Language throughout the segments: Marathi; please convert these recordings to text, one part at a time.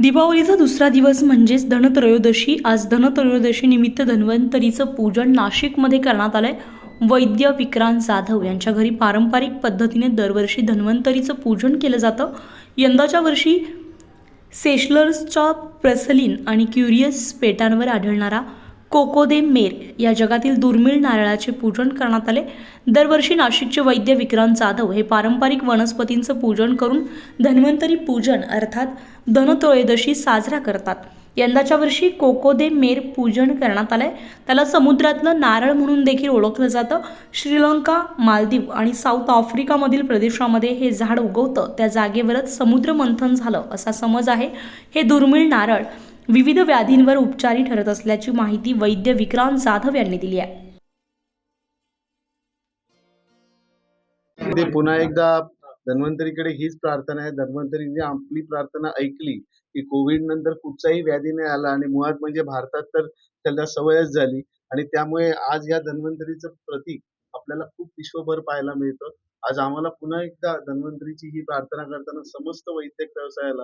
दीपावलीचा दुसरा दिवस म्हणजेच धनत्रयोदशी. आज धनत्रयोदशी निमित्त धन्वंतरीचं पूजन नाशिकमध्ये करण्यात आलंय. वैद्य विक्रांत जाधव यांच्या घरी पारंपरिक पद्धतीने दरवर्षी धन्वंतरीचं पूजन केलं जातं. यंदाच्या वर्षी सेशलर्सच्या प्रसलिन आणि क्युरियस पेटांवर आढळणारा कोकोदे मेर या जगातील दुर्मिळ नारळाचे पूजन करण्यात आले. दरवर्षी नाशिकचे वैद्य विक्रांत जाधव हे पारंपरिक वनस्पतींचं पूजन करून धन्वंतरी पूजन अर्थात धनत्रयोदशी साजरा करतात. यंदाच्या वर्षी कोकोदे मेर पूजन करण्यात आलंय. त्याला समुद्रातलं नारळ म्हणून देखील ओळखलं जातं. श्रीलंका मालदीव आणि साऊथ आफ्रिकामधील प्रदेशामध्ये हे झाड उगवतं. त्या जागेवरच समुद्र मंथन झालं असा समज आहे. हे दुर्मिळ नारळ विविध व्याधींवर उपचारी ठरत असल्याची माहिती वैद्य विक्रांत जाधव यांनी दिली आहे. ते पुन्हा एकदा धन्वंतरीकडे हीच प्रार्थना आहे. धन्वंतरीने आपली प्रार्थना ऐकली की कोविड नंतर कुठचाही व्याधी नाही आला आणि मुळात म्हणजे भारतात तर त्याला सवयच झाली आणि त्यामुळे आज या धन्वंतरीचं प्रतीक आपल्याला खूप विश्वभर पाहायला मिळतं. आज आम्हाला पुन्हा एकदा धन्वंतरीची ही प्रार्थना करताना समस्त वैद्यक व्यवसायाला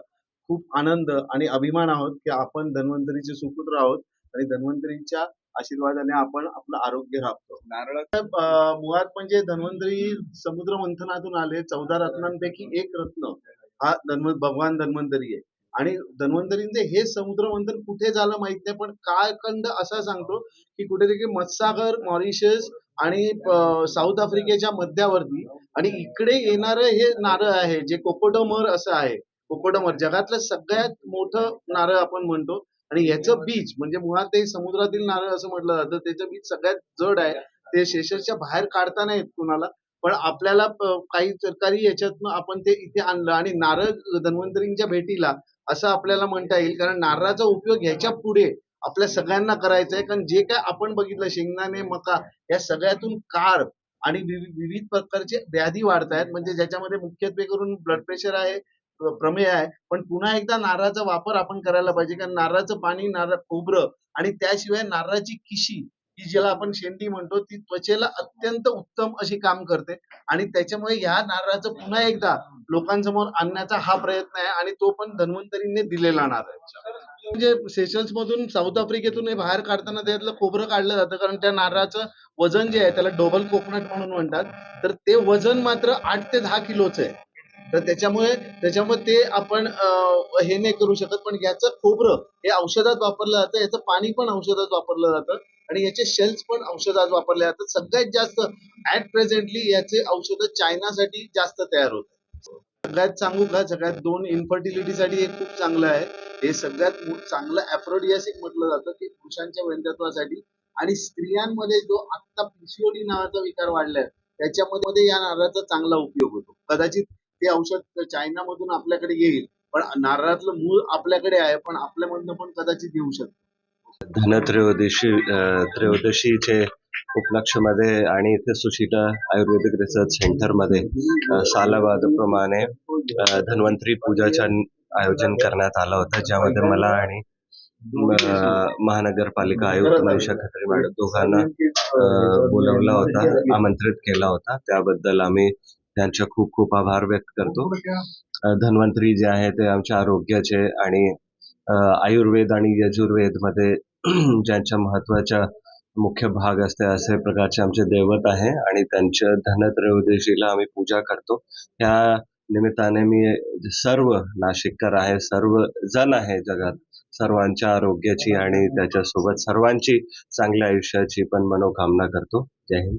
खूप आनंद आणि अभिमान आहोत की आपण धन्वंतरीचे सुपुत्र आहोत आणि धन्वंतरीच्या आशीर्वादाने आपण आपलं आरोग्य राखतो नारळाचं अं, मुळात म्हणजे धन्वंतरी समुद्र मंथनातून आले चौदा रत्नांपैकी एक रत्न हा धन्व भगवान धन्वंतरी आहे. आणि धन्वंतरींचे हे समुद्र मंथन कुठे झालं माहीत नाही पण काळखंड असा सांगतो की कुठेतरी मत्सागर मॉरिशस आणि साऊथ आफ्रिकेच्या मध्यावरती आणि इकडे येणारं हे नारळ आहे जे कोकोडोमर असं आहे. कोकोडोमर. जगातलं सगळ्यात मोठं नारळ आपण म्हणतो आणि याचं बीज म्हणजे मुळात ते समुद्रातील नारळ असं म्हटलं जातं त्याचं बीज सगळ्यात जड आहे. ते शेषरच्या बाहेर काढता नाही येत कुणाला. पण आपल्याला काही सरकारी याच्यातनं आपण ते इथे आणलं आणि नारळ धन्वंतरींच्या भेटीला असं आपल्याला म्हणता येईल. कारण नारळाचा उपयोग ह्याच्या पुढे आपल्या सगळ्यांना करायचा आहे. कारण जे काय आपण बघितलं शेंगदाणे मका या सगळ्यातून कार्ब आणि विवि- विविध प्रकारचे व्याधी वाढत आहेत म्हणजे ज्याच्यामध्ये मुख्यत्वे करून ब्लड प्रेशर आहे प्रमेय आहे. पण पुन्हा एकदा नारळाचा वापर आपण करायला पाहिजे. कारण नारळाचं पाणी नारळ खोबरं आणि त्याशिवाय नारळाची किशी की ज्याला आपण शेंडी म्हणतो ती त्वचेला अत्यंत उत्तम अशी काम करते. आणि त्याच्यामुळे ह्या नारळाचं पुन्हा एकदा लोकांसमोर आणण्याचा हा प्रयत्न आहे आणि तो पण धन्वंतरीने दिलेला नारळ म्हणजे सेशल्स मधून साऊथ आफ्रिकेतून हे बाहेर काढताना त्यातलं खोबरं काढलं जातं. कारण त्या नारळाचं वजन जे आहे त्याला डोबल कोकोनट म्हणून म्हणतात. तर ते वजन मात्र आठ ते दहा किलोचं आहे. तर त्याच्यामुळे त्याच्यामुळे ते आपण हे नाही करू शकत पण याचं खोबरं हे औषधात वापरलं जातं याचं पाणी पण औषधात वापरलं जातं आणि याचे शेल्स पण औषधात वापरले जातात. सगळ्यात जास्त ऍट प्रेझेंटली याचे औषधं चायनासाठी जास्त तयार होत सगळ्यात सांगू का सगळ्यात दोन इन्फर्टिलिटीसाठी हे खूप चांगलं आहे. हे सगळ्यात चांगलं अॅफ्रोडियासिक म्हटलं जातं की पुरुषांच्या वैधत्वासाठी आणि स्त्रियांमध्ये जो आत्ता पीसीओडी नावाचा विकार वाढलाय त्याच्यामध्ये या नारळाचा चांगला उपयोग होतो. कदाचित ते औषध चायनामधून आपल्याकडे येईल. पण नारळातलं मूळ आपल्याकडे आहे पण आपल्यामधनं पण कदाचित येऊ शकतं. धनत्रयोदशी अ, त्रयोदशीचे उपलक्षमध्ये आणि इथे सुशिला आयुर्वेदिक रिसर्च सेंटरमध्ये सालाबादप्रमाणे अ, धन्वंतरी पूजाचं आयोजन करण्यात आलं होतं ज्यामध्ये मला आणि महानगरपालिका आयुक्त मनीषा खत्री मॅडम दोघांना बोलवला होता आमंत्रित केला होता. त्याबद्दल आम्ही त्यांचे खूप खूप आभार व्यक्त करतो. अ, धन्वंतरी जे आहे ते आमच्या आरोग्याचे आणि आयुर्वेद आणि यजुर्वेदमध्ये ज्यांच्या महत्त्वाच्या मुख्य भाग असते असे प्रकारचे आमचे दैवत आहे आणि त्यांच्या धनत्रयोदशीला आम्ही पूजा करतो. त्या निमित्ताने मी सर्व नाशिककर आहे सर्व जण आहे जगात सर्वांच्या आरोग्याची आणि त्याच्यासोबत सर्वांची चांगल्या आयुष्याची पण मनोकामना करतो. जय हिंद.